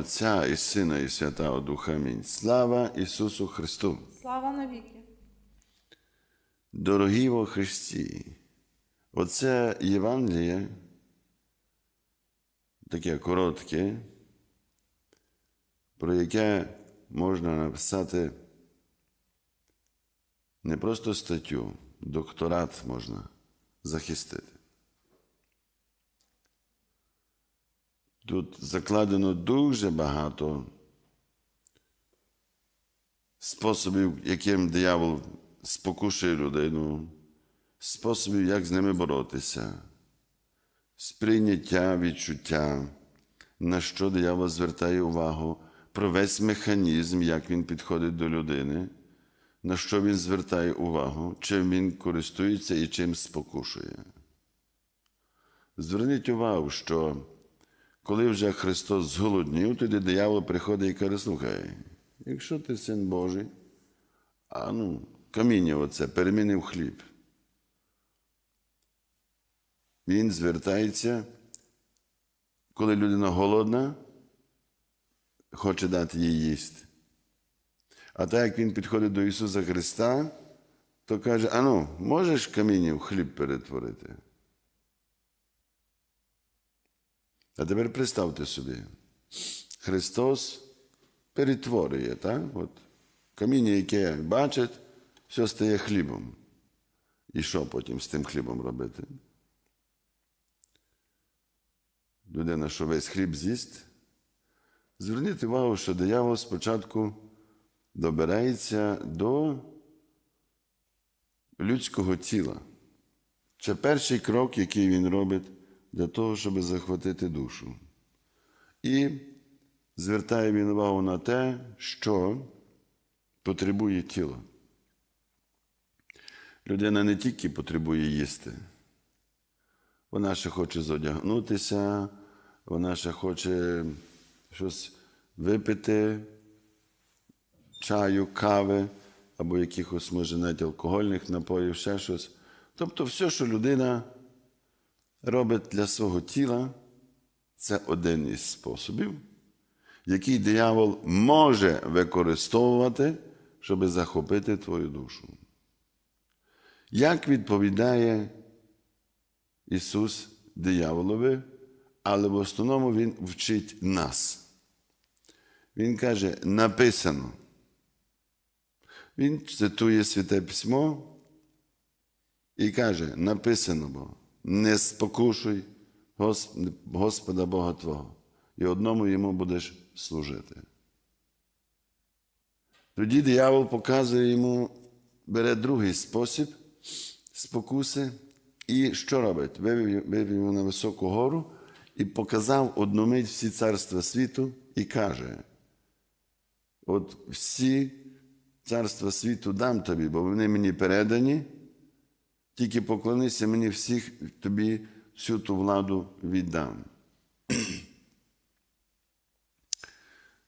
Отця і Сина, і Святого Духа. Амінь. Слава Ісусу Христу! Слава навіки. Дорогі во Христі! Оце Євангеліє, таке коротке, про яке можна написати не просто статтю, докторат можна захистити. Тут закладено дуже багато способів, яким диявол спокушує людину, способів, як з ними боротися, сприйняття, відчуття, на що диявол звертає увагу, про весь механізм, як він підходить до людини, на що він звертає увагу, чим він користується і чим спокушує. Зверніть увагу, що коли вже Христос зголоднів, тоді диявол приходить і каже, слухай, якщо ти син Божий, а ну, каміння оце перемінив хліб. Він звертається, коли людина голодна, хоче дати їй їсти. А так як він підходить до Ісуса Христа, то каже: ану, можеш каміння в хліб перетворити? А тепер представте собі, Христос перетворює, так? От, каміння, яке бачить, все стає хлібом. І що потім з тим хлібом робити? Людина, що весь хліб з'їсть. Зверніть увагу, що диявол спочатку добирається до людського тіла. Це перший крок, який він робить для того, щоб захватити душу. І звертає він увагу на те, що потребує тіло. Людина не тільки потребує їсти, вона ще хоче зодягнутися, вона ще хоче щось випити, чаю, кави або якихось, може, навіть алкогольних напоїв, ще щось. Тобто, все, що людина робить для свого тіла, це один із способів, який диявол може використовувати, щоб захопити твою душу. Як відповідає Ісус дияволові, але в основному Він вчить нас. Він каже, написано. Він цитує Святе Письмо і каже, написано бо не спокушуй Господа Бога Твого, і одному йому будеш служити. Тоді диявол показує йому, бере другий спосіб спокуси, і що робить? Вивів, вивів його на високу гору і показав одну мить всі царства світу і каже: от всі царства світу дам тобі, бо вони мені передані. Тільки поклонися мені всіх, тобі всю ту владу віддам.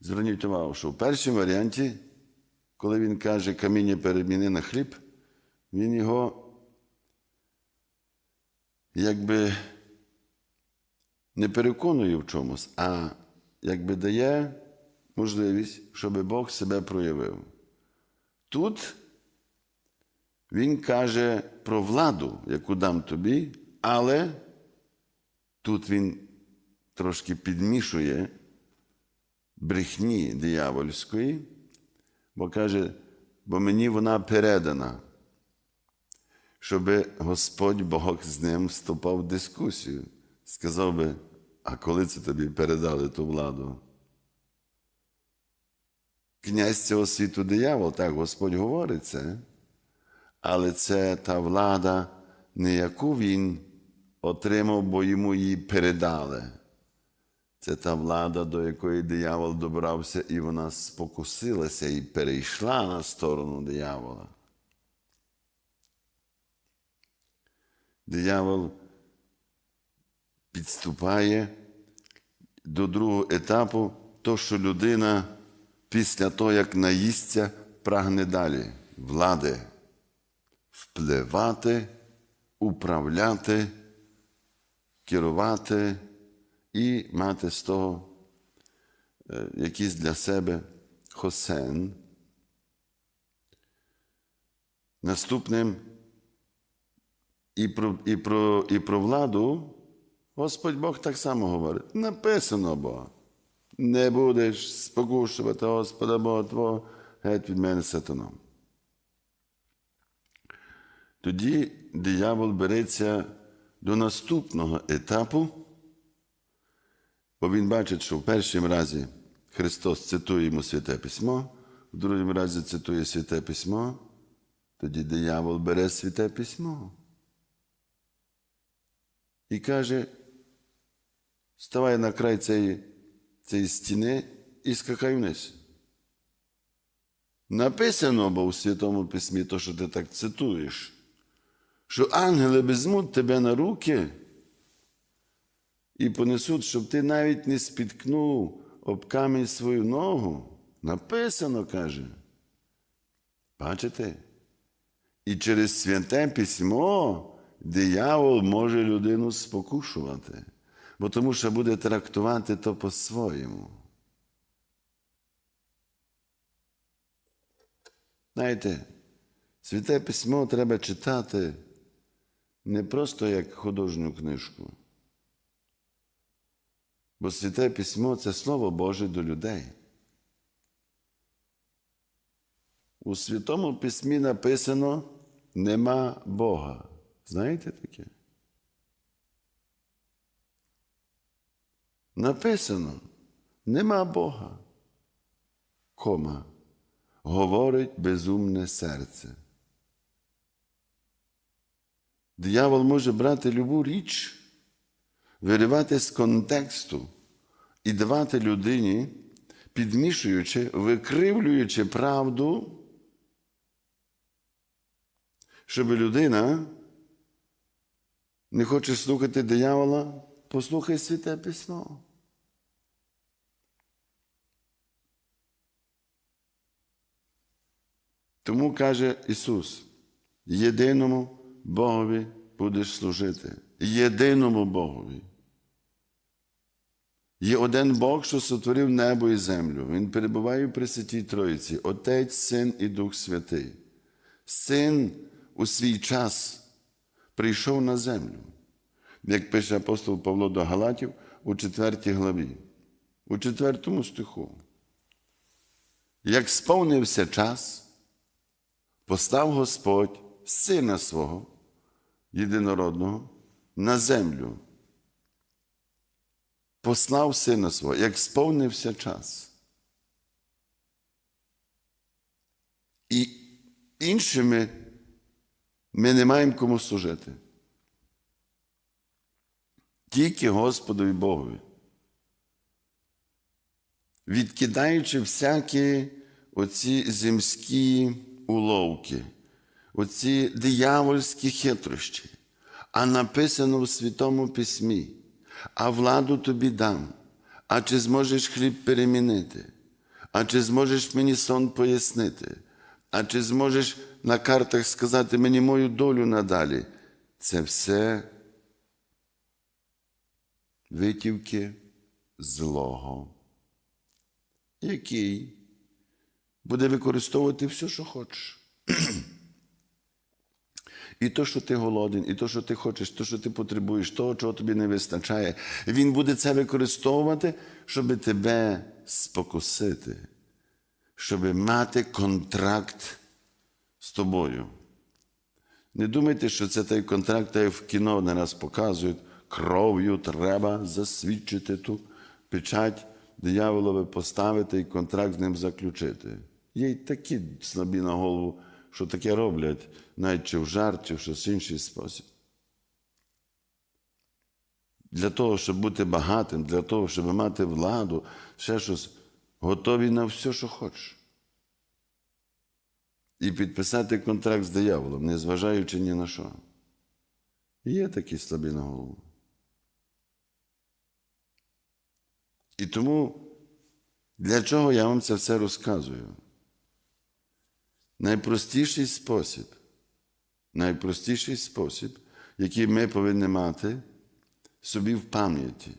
Зверніть увагу, що в першому варіанті, коли він каже каміння переміни на хліб, він його якби не переконує в чомусь, а якби дає можливість, щоб Бог себе проявив. Тут він каже про владу, яку дам тобі, але тут він трошки підмішує брехні диявольської, бо каже, бо мені вона передана, щоб Господь Бог з ним вступав в дискусію. Сказав би, а коли це тобі передали ту владу? Князь цього світу диявол, так Господь говорить це. Але це та влада, не яку він отримав, бо йому її передали. Це та влада, до якої диявол добрався, і вона спокусилася і перейшла на сторону диявола. Диявол підступає до другого етапу, то, що людина після того, як наїсться, прагне далі влади впливати, управляти, керувати і мати з того е, якийсь для себе хосен. Наступним і про, і, про, і про владу Господь Бог так само говорить. Написано бо. Не будеш спокушувати Господа Бога Твого, геть від мене сатаном. Тоді диявол береться до наступного етапу, бо він бачить, що в першому разі Христос цитує йому Святе Письмо, в другому разі цитує Святе Письмо, тоді диявол бере Святе Письмо і каже, ставай на край цієї, цієї стіни і скакай вниз. Написано бо у Святому Письмі, то, що ти так цитуєш, що ангели візьмуть тебе на руки і понесуть, щоб ти навіть не спіткнув об камінь свою ногу. Написано, каже. Бачите? І через святе письмо диявол може людину спокушувати, бо тому що буде трактувати то по-своєму. Знаєте, святе письмо треба читати не просто як художню книжку. Бо святе письмо це Слово Боже до людей. У Святому Письмі написано нема Бога. Знаєте таке? Написано нема Бога. Кома. Говорить безумне серце. Диявол може брати любу річ, виривати з контексту і давати людині, підмішуючи, викривлюючи правду, щоб людина не хоче слухати диявола, послухай святе письмо. Тому каже Ісус, єдиному Богові будеш служити. Єдиному Богові. Є один Бог, що сотворив небо і землю. Він перебуває при Святій Троїці, Отець, Син і Дух Святий. Син у свій час прийшов на землю, як пише апостол Павло до Галатів у 4 главі, у 4 стиху. Як сповнився час, постав Господь сина свого єдинородного на землю. Послав сина свого, як сповнився час. І іншими ми не маємо кому служити. Тільки Господові Богові. Відкидаючи всякі оці земські уловки, оці диявольські хитрощі, а написано в Святому Письмі, а владу тобі дам, а чи зможеш хліб перемінити, а чи зможеш мені сон пояснити, а чи зможеш на картах сказати мені мою долю надалі. Це все витівки злого, який буде використовувати все, що хочеш. І то, що ти голоден, і то, що ти хочеш, то, що ти потребуєш, того, чого тобі не вистачає, він буде це використовувати, щоб тебе спокусити, щоб мати контракт з тобою. Не думайте, що це той контракт, як в кіно не раз показують, кров'ю треба засвідчити ту печать дияволове поставити і контракт з ним заключити. Є й такі слабі на голову, що таке роблять, навіть чи в жарт, чи в щось інший спосіб. Для того, щоб бути багатим, для того, щоб мати владу, ще щось, готові на все, що хочеш. І підписати контракт з дияволом, незважаючи ні на що. Є такі слабі на голову. І тому для чого я вам це все розказую? Найпростіший спосіб, найпростіший спосіб, який ми повинні мати собі в пам'яті,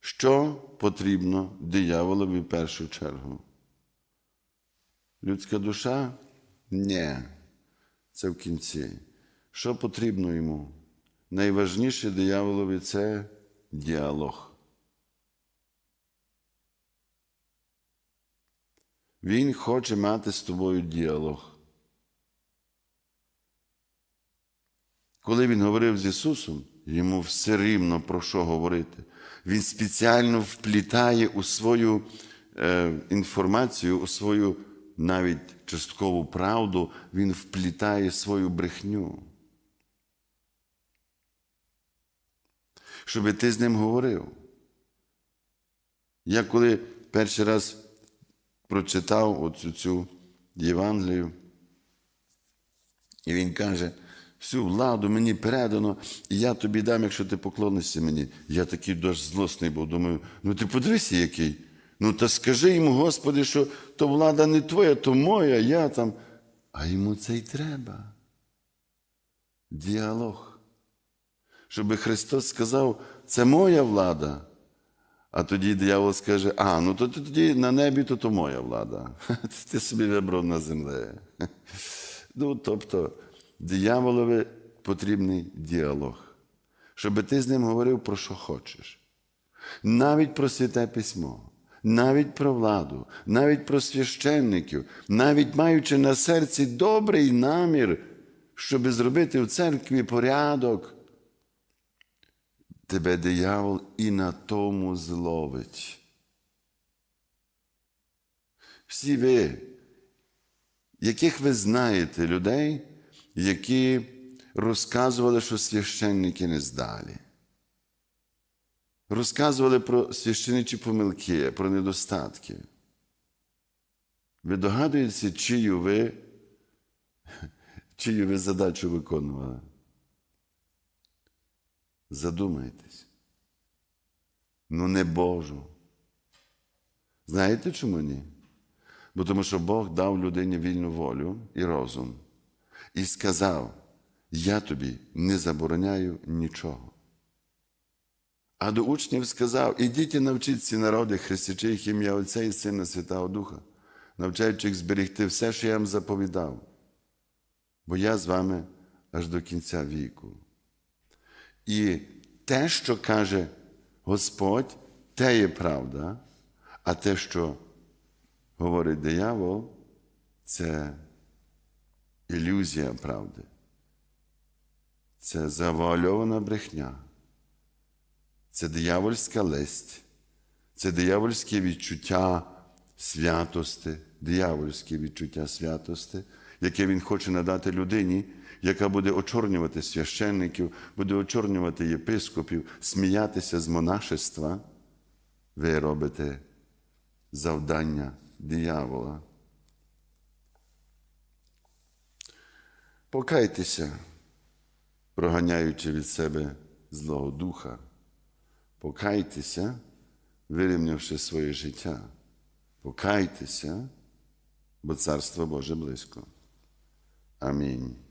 Що потрібно дияволові в першу чергу? Людська душа? Ні. Це в кінці. Що потрібно йому? Найважніше дияволові це діалог. Він хоче мати з тобою діалог. Коли він говорив з Ісусом, йому все рівно про що говорити. Він спеціально вплітає у свою е, інформацію, у свою навіть часткову правду, він вплітає свою брехню. Щоб ти з ним говорив. Я коли перший раз прочитав оцю цю Євангелію, і він каже, всю владу мені передано, і я тобі дам, якщо ти поклонишся мені. Я такий дощ злосний був. Думаю, ну ти подивися, який. Ну та скажи йому, Господи, що то влада не твоя, то моя, я там. А йому це й треба. Діалог. Щоб Христос сказав, це моя влада. А тоді диявол скаже, а, ну то тоді на небі, то то моя влада. Ти собі вибрав на землі. Ну, тобто, дияволові потрібний діалог, щоб ти з ним говорив про що хочеш. Навіть про святе письмо, навіть про владу, навіть про священників, навіть маючи на серці добрий намір, щоб зробити в церкві порядок. Тебе диявол і на тому зловить. Всі ви, яких ви знаєте людей, які розказували, що священники не здалі. Розказували про священичі помилки, про недостатки. Ви догадуєтеся, чию ви, чию ви задачу виконували? Задумайтесь. Ну, не Божу. Знаєте чому ні? Бо тому що Бог дав людині вільну волю і розум і сказав: Я тобі не забороняю нічого. А до учнів сказав: ідіть і навчіть ці народи, хрестячи їх ім'я Отця і Сина Святого Духа, навчаючи їх зберегти все, що я вам заповідав, бо я з вами аж до кінця віку. І те, що каже Господь, те є правда, а те, що говорить диявол, це ілюзія правди. Це завуальована брехня, це диявольська лесть, це диявольське відчуття святости, диявольське відчуття святости, яке він хоче надати людині, яка буде очорнювати священників, буде очорнювати єпископів, сміятися з монашества, ви робите завдання диявола. Покайтеся, проганяючи від себе Злого Духа, покайтеся, вирівнявши своє життя. Покайтеся, бо Царство Боже близько. Амінь.